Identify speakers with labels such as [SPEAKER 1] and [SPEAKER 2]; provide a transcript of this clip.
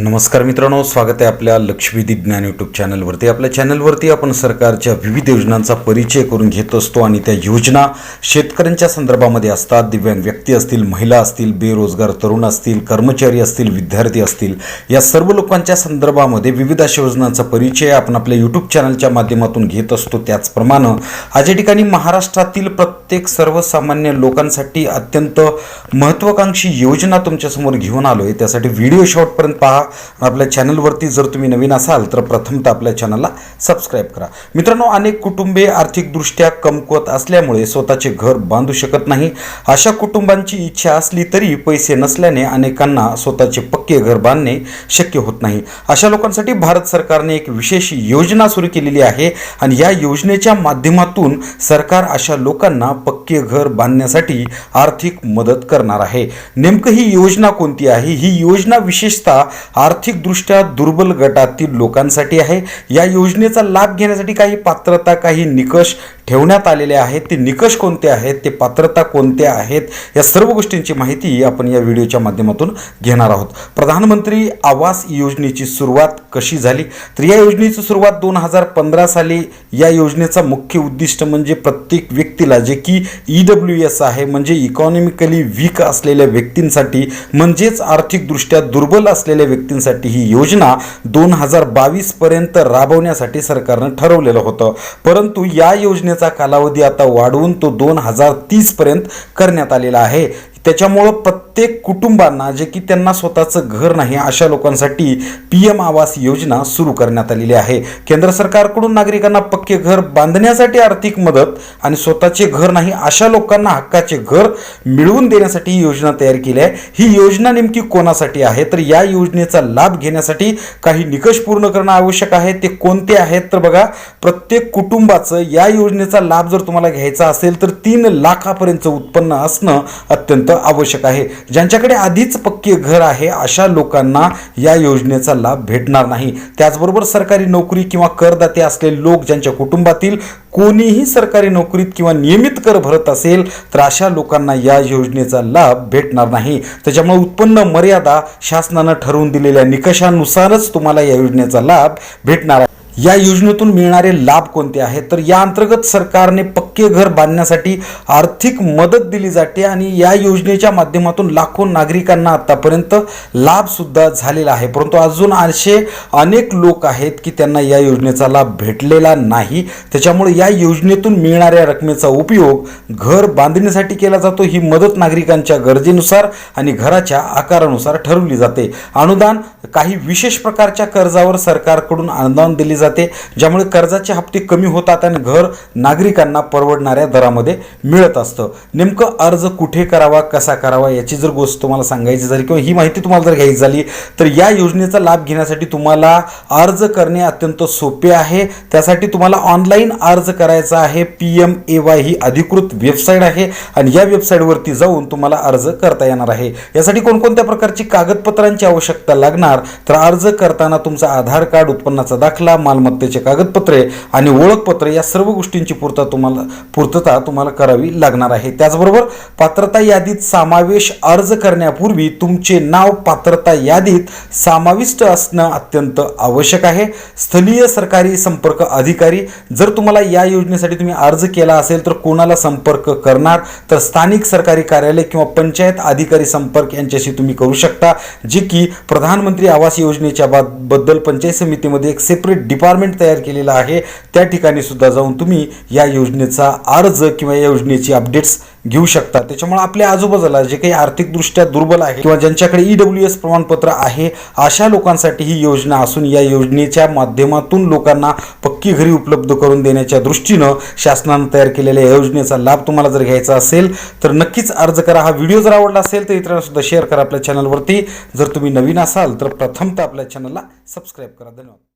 [SPEAKER 1] नमस्कार मित्रांनो स्वागत आहे आपल्या लक्षवेधी ज्ञान यूट्यूब चॅनलवरती आपल्या चॅनलवरती आपण सरकारच्या विविध योजनांचा परिचय करून घेत असतो आणि त्या योजना शेतकऱ्यांच्या संदर्भामध्ये असतात. दिव्यांग व्यक्ती असतील महिला असतील बेरोजगार तरुण असतील कर्मचारी असतील विद्यार्थी असतील या सर्व लोकांच्या संदर्भामध्ये विविध अशा योजनांचा परिचय आपण आपल्या यूट्यूब चॅनलच्या माध्यमातून घेत असतो. त्याचप्रमाणे आज या ठिकाणी महाराष्ट्रातील प्रत्येक सर्वसामान्य लोकांसाठी अत्यंत महत्त्वाकांक्षी योजना तुमच्यासमोर घेऊन आलो आहे त्यासाठी व्हिडिओ शॉर्टपर्यंत पहा. आपल्या चॅनलवरती जर तुम्ही नवीन असाल तर प्रथमतः आपल्या चॅनलला सबस्क्राईब करा. मित्रांनो अनेक कुटुंबे आर्थिकदृष्ट्या कमकुवत असल्यामुळे स्वतःचे घर बांधू शकत नाही. अशा कुटुंबांची इच्छा असली तरी पैसे नसल्याने अनेकांना स्वतःचे पक्के घर बांधणे शक्य होत नाही. अशा लोकांसाठी भारत सरकारने एक विशेष योजना सुरू केलेली आहे आणि या योजनेच्या माध्यमातून सरकार अशा लोकांना पक्के घर बांधण्यासाठी आर्थिक मदत करणार आहे. नेमकं ही योजना कोणती आहे? ही योजना विशेषतः आर्थिकदृष्ट्या दुर्बल गटातील लोकांसाठी आहे. या योजनेचा लाभ घेण्यासाठी काही पात्रता काही निकष ठेवण्यात आलेले आहेत. ते निकष कोणते आहेत? ते पात्रता कोणत्या आहेत? या सर्व गोष्टींची माहिती आपण या व्हिडिओच्या माध्यमातून घेणार आहोत. प्रधानमंत्री आवास योजनेची सुरुवात कशी झाली? तर या योजनेची सुरुवात दोन हजार पंधरा साली या योजनेचा मुख्य उद्दिष्ट म्हणजे प्रत्येक व्यक्तीला जे की ई डब्ल्यू एस आहे म्हणजे इकॉनॉमिकली वीक असलेल्या व्यक्तींसाठी म्हणजेच आर्थिकदृष्ट्या दुर्बल असलेल्या व्यक्तींसाठी ही योजना दोन हजार बावीस पर्यंत राबवण्यासाठी सरकारनं ठरवलेलं होतं. परंतु या योजनेचा कालावधी आता वाढवून तो दोन हजार तीस पर्यंत करण्यात आलेला आहे. त्याच्यामुळं प्रत्येक कुटुंबांना जे की त्यांना स्वतःचं घर नाही अशा लोकांसाठी पी एम आवास योजना सुरू करण्यात आलेली आहे. केंद्र सरकारकडून नागरिकांना पक्के घर बांधण्यासाठी आर्थिक मदत आणि स्वतःचे घर नाही अशा लोकांना हक्काचे घर मिळवून देण्यासाठी ही योजना तयार केली आहे. ही योजना नेमकी कोणासाठी आहे? तर या योजनेचा लाभ घेण्यासाठी काही निकष पूर्ण करणं आवश्यक आहे. ते कोणते आहेत? तर बघा प्रत्येक कुटुंबाचं या योजनेचा लाभ जर तुम्हाला घ्यायचा असेल तर तीन लाखापर्यंतचं उत्पन्न असणं अत्यंत आवश्यक आहे. ज्यांच्याकडे आधीच पक्के घर आहे अशा लोकांना या योजनेचा लाभ भेटणार नाही. त्याचबरोबर सरकारी नोकरी किंवा करदाते असलेले लोक ज्यांच्या कुटुंबातील कोणीही सरकारी नोकरीत किंवा नियमित कर भरत असेल तर अशा लोकांना या योजनेचा लाभ भेटणार नाही. त्याच्यामुळे उत्पन्न मर्यादा शासनानं ठरवून दिलेल्या निकषानुसारच तुम्हाला या योजनेचा लाभ भेटणार आहे. या योजनेतून मिळणारे लाभ कोणते आहेत? तर या अंतर्गत सरकारने पक्के घर बांधण्यासाठी आर्थिक मदत दिली जाते आणि या योजनेच्या माध्यमातून लाखो नागरिकांना आतापर्यंत लाभसुद्धा झालेला आहे. परंतु अजून असे अनेक लोक आहेत की त्यांना या योजनेचा लाभ भेटलेला नाही. त्याच्यामुळे या योजनेतून मिळणाऱ्या रकमेचा उपयोग घर बांधण्यासाठी केला जातो. ही मदत नागरिकांच्या गरजेनुसार आणि घराच्या आकारानुसार ठरवली जाते. अनुदान काही विशेष प्रकारच्या कर्जावर सरकारकडून अनुदान दिले जाते. ज्यामुळे कर्जाचे हप्ते कमी होतात आणि घर नागरिकांना परवडणाऱ्या दरामध्ये मिळत असतं. नेमकं अर्ज कुठे करावा कसा करावा याची जर गोष्ट तुम्हाला सांगायची झाली किंवा ही माहिती तुम्हाला जर घ्यायची झाली तर या योजनेचा लाभ घेण्यासाठी तुम्हाला अर्ज करणे अत्यंत सोपे आहे. त्यासाठी तुम्हाला ऑनलाईन अर्ज करायचा आहे. पी एम ए वाय ही अधिकृत वेबसाईट आहे आणि या वेबसाईटवरती जाऊन तुम्हाला अर्ज करता येणार आहे. यासाठी कोणकोणत्या प्रकारची कागदपत्रांची आवश्यकता लागणार? तर अर्ज करताना तुमचा आधार कार्ड उत्पन्नाचा दाखला मालमत्तेचे कागदपत्रे आणि ओळखपत्र या सर्व गोष्टींची पूर्तता तुम्हाला पूर्तता तुम्हाला करावी लागणार आहे. त्याचबरोबर पात्रता यादीत समावेश अर्ज करण्यापूर्वी तुमचे नाव पात्रता यादीत समाविष्ट असणं अत्यंत आवश्यक आहे. स्थलीय सरकारी संपर्क अधिकारी जर तुम्हाला या योजनेसाठी तुम्ही अर्ज केला असेल तर कोणाला संपर्क करणार? तर स्थानिक सरकारी कार्यालय किंवा पंचायत अधिकारी संपर्क यांच्याशी तुम्ही करू शकता जे की प्रधानमंत्री आवास योजनेच्या बद्दल पंचायत समितीमध्ये एक सेपरेट डिपार्टमेंट तयार केलेलं आहे. त्या ठिकाणी सुद्धा जाऊन तुम्ही या योजनेचा अर्ज किंवा या योजनेची अपडेट्स घेऊ शकता. त्याच्यामुळे आपल्या आजूबाजूला जे काही आर्थिकदृष्ट्या दुर्बल आहे किंवा ज्यांच्याकडे ई डब्ल्यू एस प्रमाणपत्र आहे अशा लोकांसाठी ही योजना असून या योजनेच्या माध्यमातून लोकांना पक्की घरी उपलब्ध करून देण्याच्या दृष्टीनं शासनानं तयार केलेल्या या योजनेचा लाभ तुम्हाला जर घ्यायचा असेल तर नक्कीच अर्ज करा. हा व्हिडिओ जर आवडला असेल तर इतरांना सुद्धा शेअर करा आपल्या चॅनलवरती जर तुम्ही नवीन असाल तर प्रथमतः आपल्या चॅनलला सबस्क्राईब करा. धन्यवाद.